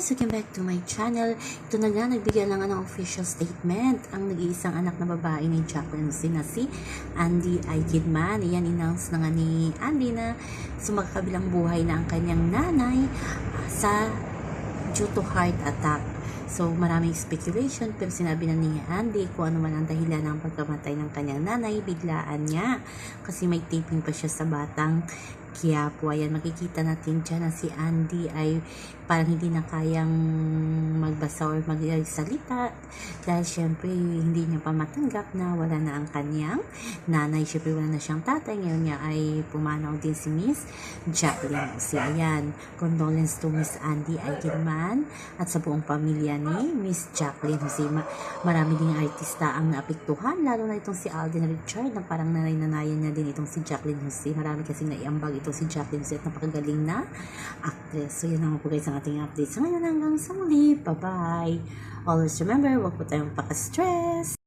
guys! Welcome back to my channel. Ito na nga, nagbigay lang ng official statement ang nag-iisang anak na babae ni Jacqueline si na si Andy I. Kidman. Iyan, announce na nga ni Andy na sumagkabilang buhay na ang kanyang nanay ah, sa due to heart attack. So, maraming speculation pero sinabi na ni Andy kung ano man ang dahilan ng pagkamatay ng kanyang nanay, biglaan niya. Kasi may taping pa siya sa batang Quiapo. Ayan, makikita natin dyan na si Andy ay parang hindi na kayang magbasa or magsalita dahil syempre hindi niya pa matanggap na wala na ang kanyang nanay. Syempre wala na siyang tatay. Ngayon niya ay pumanaw din si Miss Jacqueline. Si ayan, condolence to Miss Andy Eigenman at sa buong pamilya ni Miss Jacqueline Jose. Ma- marami ding artista ang naapektuhan, lalo na itong si Alden Richard na parang nanay-nanayan niya din itong si Jacqueline Jose. Marami kasi naiambag itong si Jacqueline at napakagaling na actress. So, yun naman po guys ang ating update. So, ngayon hanggang sa muli. Bye-bye. Always remember, huwag po tayong paka-stress.